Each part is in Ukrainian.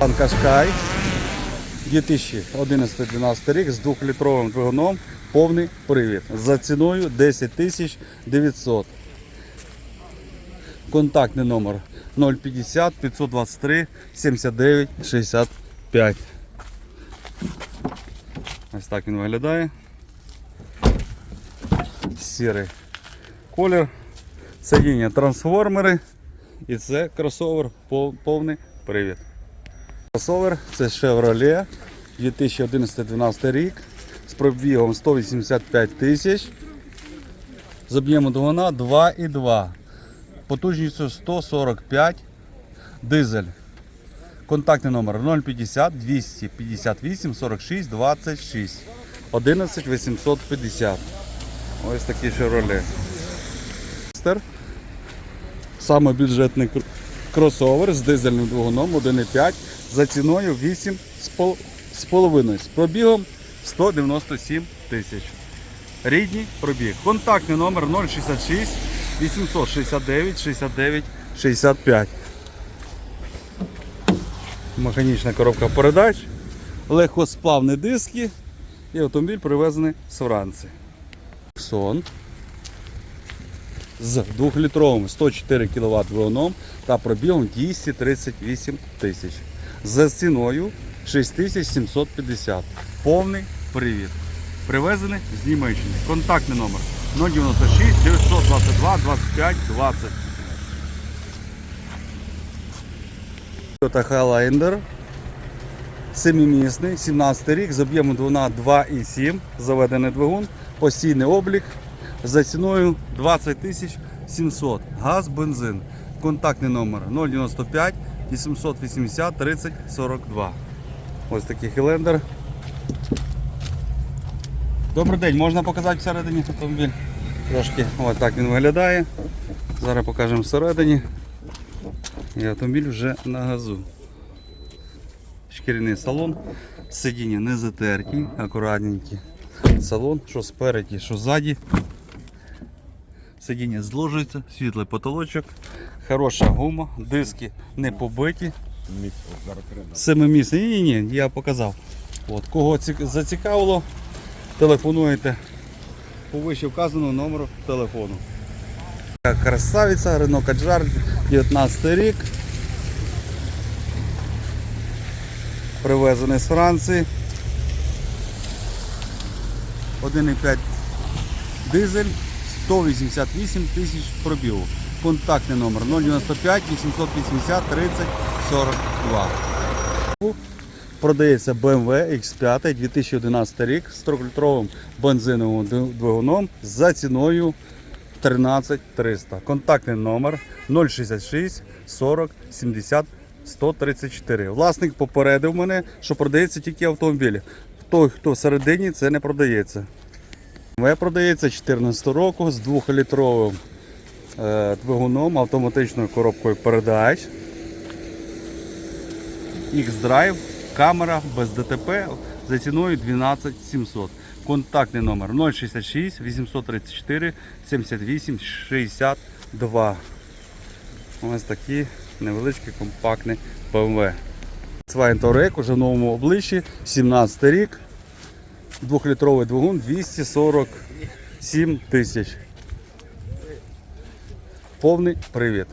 Кашкай 2011-12 рік з 2-літровим двигуном, повний привід. За ціною 10 тисяч 900. Контактний номер 050 523 79 65. Ось так він виглядає. Сірий колір. Сидіння трансформери. І це кросовер повний привід. Кросовер це Chevrolet 2011-2012 рік з пробігом 185 тисяч. З об'ємом двигуна 2,2. Потужністю 145 дизель. Контактний номер 050 258 46 26 11 850. Ось такий Chevrolet. Саме бюджетний кросовер з дизельним двигуном 1,5 за ціною 8,5 з пробігом 197 тисяч. Рідній пробіг. Контактний номер 066 869 69 65. Механічна коробка передач, легкосплавні диски і автомобіль привезений з Франції. Сон з 2-літровим 104 кВт двигуном та пробігом 238 тисяч. За ціною 6750. Повний привід. Привезений з Німеччини. Контактний номер 096 922 25 20. Toyota Highlander. Семимісний, 17 рік, з об'ємом двигуна 2,7, заведений двигун, постійний облік за ціною 20 тисяч 700. Газ, бензин. Контактний номер 095 880 30 42. Ось такий хелендер. Добрий день, можна показати всередині автомобіль? Трошки ось так він виглядає. Зараз покажемо всередині. І автомобіль вже на газу. Шкіряний салон, сидіння не затерті, акуратненькі. Салон, що спереді, що ззаді. Сидіння зложується, світлий потолочок, хороша гума, диски не побиті. Семимісний. Ні, ні, ні, я показав. От, кого зацікавило, телефонуєте по вище вказаному номеру телефону. Красавиця, Renault Kadjar, 19 рік. Привезений з Франції. 1,5 дизель, 188 тисяч пробігу. Контактний номер 095 880 30 42. Продається BMW X5 2011 рік з 3-літровим бензиновим двигуном за ціною 13 300. Контактний номер 066 40 70 134. Власник попередив мене, що продається тільки автомобіль. Той, хто всередині, це не продається. BMW продається 14 року з 2-літровим е, двигуном, автоматичною коробкою передач. X-Drive, камера без ДТП за ціною 12 700. Контактний номер 066 834 78 62. Ось такі невеличкі компактні BMW. Volkswagen Touareg уже в новому обличчі, 17 рік, 2-літровий двигун 247 тисяч. Повний привід.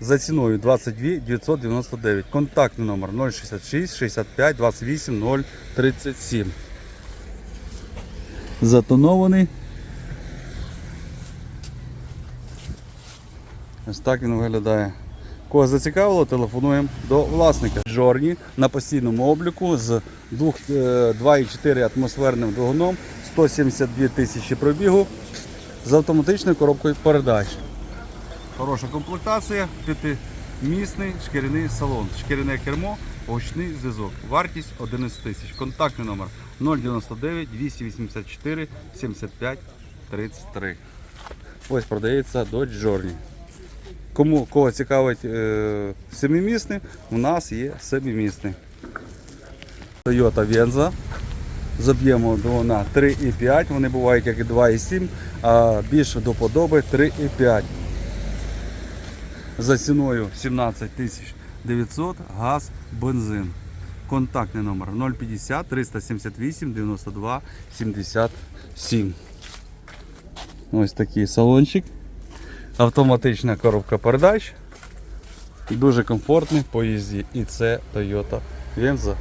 За ціною 22 999. Контактний номер 066 65 28 037. Затонований. Ось так він виглядає. Кого зацікавило, телефонуємо до власника. Жорні на постійному обліку з е, 2,4 атмосферним двигуном, 172 тисячі пробігу з автоматичною коробкою передач. Хороша комплектація, п'ятимісний шкіряний салон, шкіряне кермо, гучний зв'язок. Вартість 11 тисяч. Контактний номер 099 284 75 33. Ось продається Dodge Journey. Кому кого цікавить е, семимісний, у нас є семимісний. Toyota Venza з об'ємом двигуна 3,5, вони бувають як і 2,7, а більше до подоби 3,5. За ціною 17 тисяч 900 газ, бензин. Контактний номер 050 378 92 77. Ось такий салончик. Автоматична коробка передач. Дуже комфортний по їзді. І це Toyota Venza.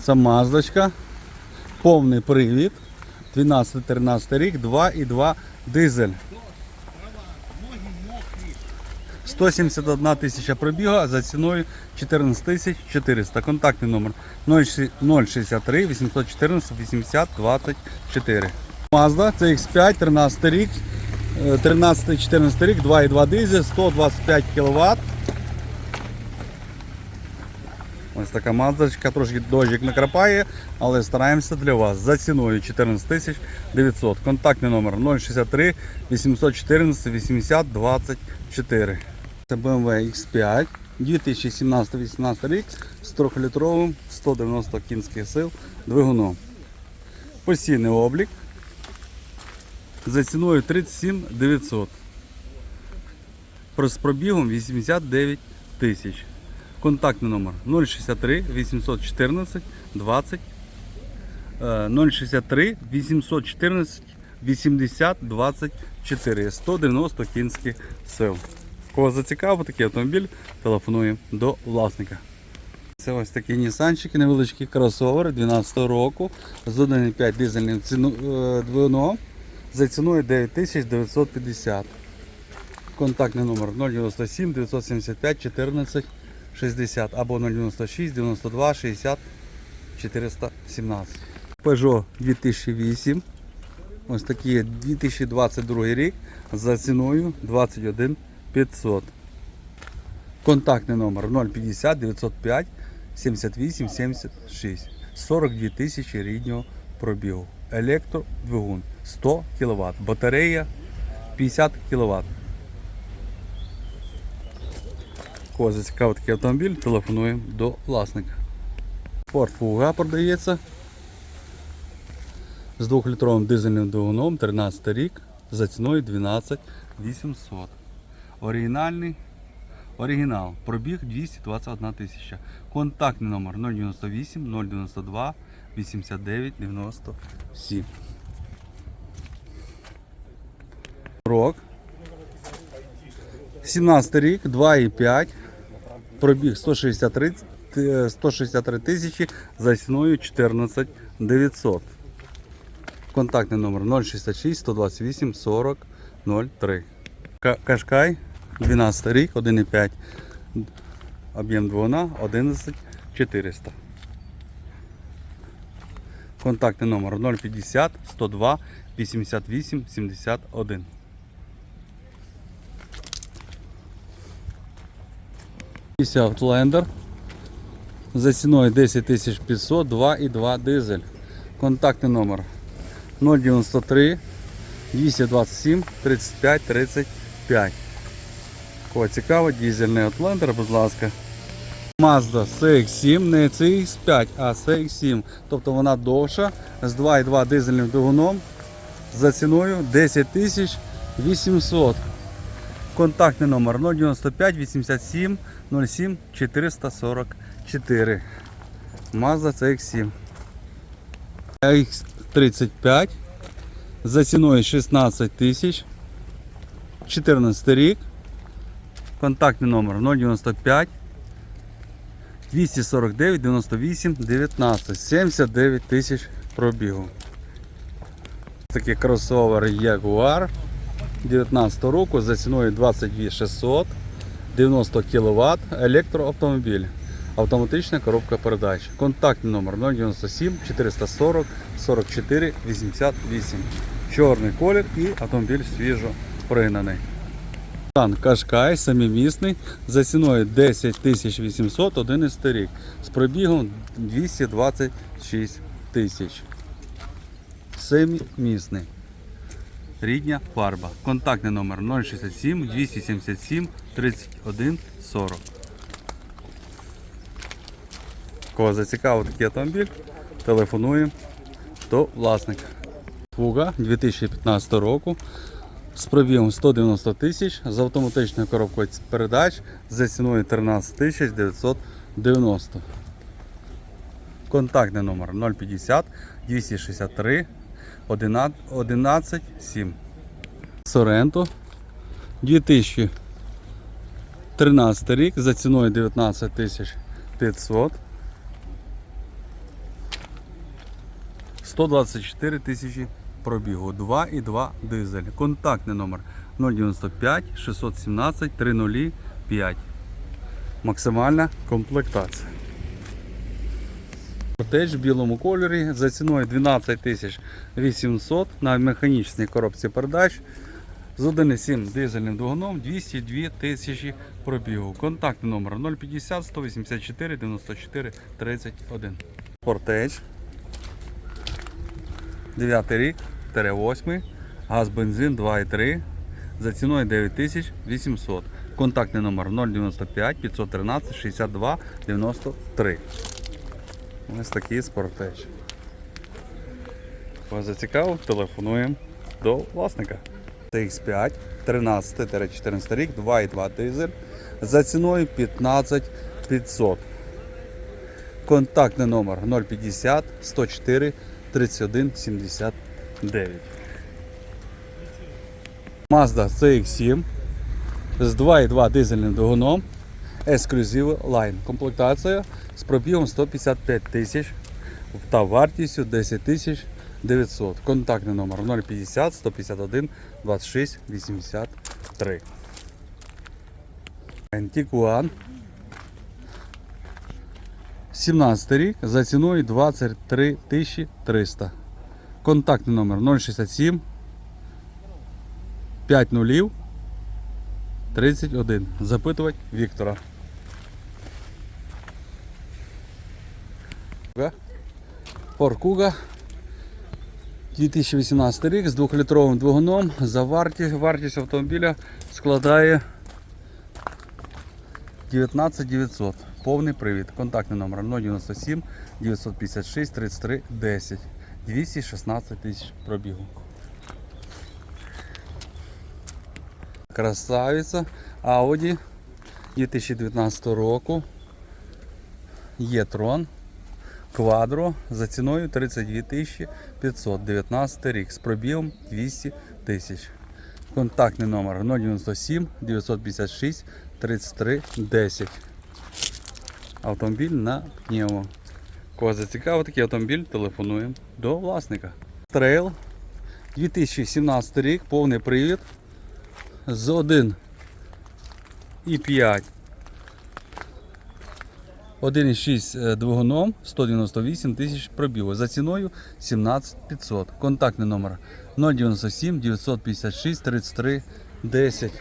Це маздочка. Повний привід. 12-13 рік, 2,2 дизель. 171 тисяча пробіга за ціною 14 400. Контактний номер 063 814 80 24. Mazda CX5, 13 рік, 13-14 рік, 2,2 дизель, 125 кВт. Ось така маздочка, трошки дощик накрапає, але стараємося для вас за ціною 14 900. Контактний номер 063 814 80 24. Це BMW X5 2017-18 рік з 3-літровим 190 кінських сил двигуном. Постійний облік за ціною 37 900. З пробігом 89 тисяч. Контактний номер 063 814 20 е, 063 814 80 24 190 кінських сил. Кого зацікавив такий автомобіль, телефонуємо до власника. Це ось такі нісанчики, невеличкі кросовери 12 року з 1,5 дизельним е, двигуном за ціною 9950. Контактний номер 097 975 14 60 або 096 92 60 417. Peugeot 2008. Ось такі 2022 рік за ціною 21 500. Контактний номер 050 905 78 76. 42 тисячі ріднього пробігу. Електродвигун 100 кВт. Батарея 50 кВт. Кого зацікавив такий автомобіль, телефонуємо до власника. Ford Fuga продається з 2-літровим дизельним двигуном 13 рік за ціною 12 800. Оригінальний оригінал. Пробіг 221 тисяча. Контактний номер 098 092 89 97. Рок. 17 рік, 2,5. Пробіг 163, е, 163 тисячі за ціною 14 900. Контактний номер 066 128 40 03. Ка- Кашкай 12 рік, 1,5. Об'єм двигуна 11 400. Контактний номер 050 102 88 71. Outlander за ціною 10 500, 2,2 дизель. Контактний номер 093 227 35 35. Кого цікаво, дизельний Outlander, будь ласка. Mazda CX7, не CX5, а CX7. Тобто вона довша з 2,2 дизельним двигуном за ціною 10 800. Контактний номер 095 87 07 444. Mazda CX7. X35 за ціною 16 тисяч. 14 рік. Контактний номер 095 249 98 19 79 тисяч пробігу. Такий кросовер Jaguar 19 року за ціною 22 600 90 кВт електроавтомобіль. Автоматична коробка передач. Контактний номер 097 440 44 88. Чорний колір і автомобіль свіжо пригнаний. Тан Кашкай, самімісний, за ціною 10 800 11 рік. З пробігом 226 тисяч. Семимісний. Рідня фарба. Контактний номер 067 277 31 40. Кого зацікавив такий автомобіль, телефонуємо до власника. Фуга 2015 року з пробігом 190 тисяч з автоматичною коробкою передач за ціною 13 тисяч 990. Контактний номер 050 263 11 7. Соренто 2013 рік за ціною 19 500. 124 тисячі пробігу. 2,2 дизель. Контактний номер 095 617 305. Максимальна комплектація. Теж в білому кольорі за ціною 12 800 на механічній коробці передач з 1,7 дизельним двигуном 202 тисячі пробігу. Контактний номер 050 184 94 31. Портеж 9 рік, 8, газ бензин 2,3 за ціною 9800. Контактний номер 095 513 62 93. Ось такий спортеч. Вас зацікавив? Телефонуємо до власника. CX5 13-14 рік, 2,2 дизель за ціною 15 500. Контактний номер 050 104 31 79. Mazda CX7 з 2,2 дизельним двигуном Exclusive Line. Комплектація з пробігом 155 тисяч та вартістю 10 тисяч 900. Контактний номер 050 151 26 83. Антикуан 17 рік за ціною 23 300. Контактний номер 067 5 нулів 31. Запитувати Віктора. Поркуга 2018 рік з 2-літровим двигуном за вартість, вартість автомобіля складає 19 900. Повний привід. Контактний номер 097 956 33 10. 216 тисяч пробігу. Красавиця Audi 2019 року. Є-трон. Квадро за ціною 32 тисячі 519 рік з пробігом 200 тисяч. Контактний номер 097 956 33 10. Автомобіль на пневмо. Кого зацікавив такий автомобіль, телефонуємо до власника. Трейл 2017 рік, повний привід з 1,5 1,6 двигуном 198 тисяч пробігу. За ціною 17 500. Контактний номер 097 956 33 10.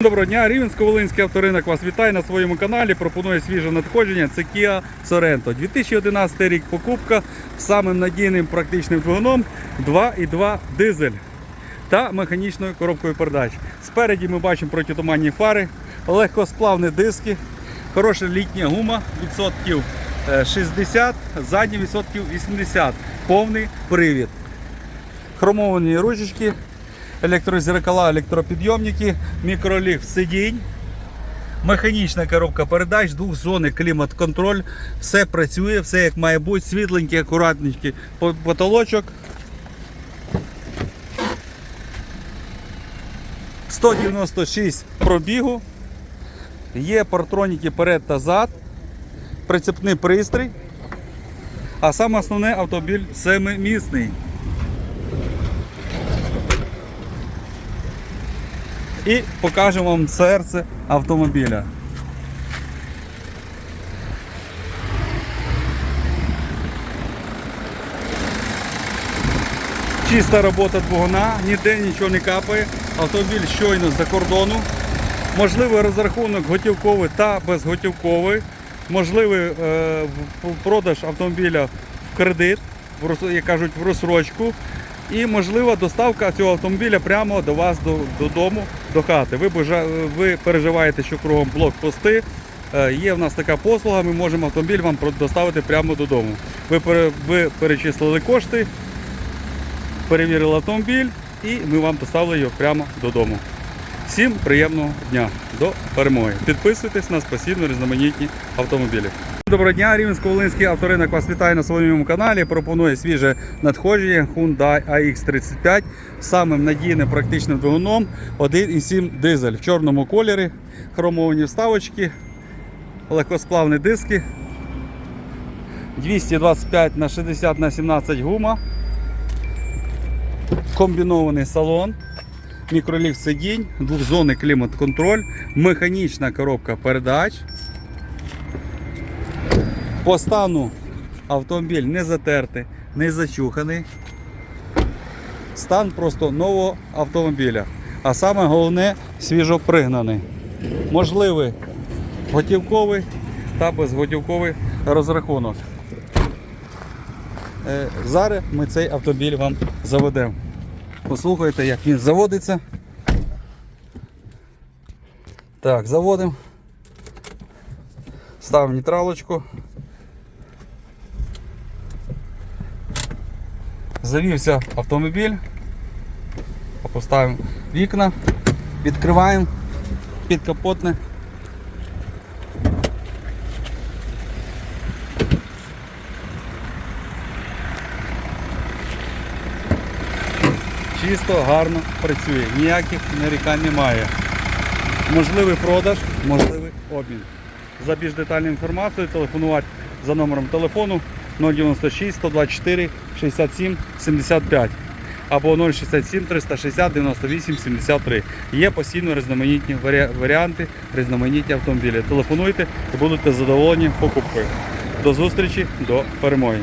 Доброго дня, Рівенсько-Волинський авторинок вас вітає на своєму каналі. Пропонує свіже надходження. Це Kia Sorento. 2011 рік покупка з самим надійним практичним двигуном 2,2 дизель та механічною коробкою передач. Спереді ми бачимо протитуманні фари, легкосплавні диски, хороша літня гума, відсотків е, 60, задні відсотків 80, повний привід. Хромовані ручечки, електрозеркала, електропідйомники, мікроліфт сидінь. Механічна коробка передач, двохзонний клімат-контроль, все працює, все як має бути, світленький, акуратненький потолочок. 196 пробігу. Є партроніки перед та зад, прицепний пристрій. А саме основне автомобіль семимісний. І покажемо вам серце автомобіля. Чиста робота двигуна, ніде нічого не капає. Автомобіль щойно з-за кордону. Можливий розрахунок готівковий та безготівковий. Можливий е, продаж автомобіля в кредит, як кажуть, в розсрочку. І можлива доставка цього автомобіля прямо до вас додому, до хати. Ви, ви переживаєте, що кругом блокпости. Е, Є в нас така послуга, ми можемо автомобіль вам доставити прямо додому. Ви, ви перечислили кошти, перевірили автомобіль і ми вам доставили його прямо додому. Всім приємного дня до перемоги. Підписуйтесь на постійно різноманітні автомобілі. Доброго дня, Рівненсько-Волинський авторинок вас вітає на своєму каналі. Пропонує свіже надходження Hyundai AX35 з самим надійним практичним двигуном 1,7 дизель в чорному кольорі, хромовані вставочки, легкосплавні диски, 225 на 60 на 17 гума, комбінований салон, мікроліфт сидінь, двохзонний клімат-контроль, механічна коробка передач. По стану автомобіль не затертий, не зачуханий. Стан просто нового автомобіля. А саме головне свіжопригнаний. Можливий готівковий та безготівковий розрахунок. Е, Зараз ми цей автомобіль вам заведемо. Послухайте, як він заводиться. Так, заводимо. Ставимо нейтралочку. Завівся автомобіль. Поставимо вікна, відкриваємо підкапотне. Чисто, гарно працює, ніяких нарікань немає. Можливий продаж, можливий обмін. За більш детальною інформацією телефонувати за номером телефону 096 124 67 75 або 067 360 98 73. Є постійно різноманітні варі- варіанти, різноманітні автомобілі. Телефонуйте будете задоволені покупкою. До зустрічі, до перемоги.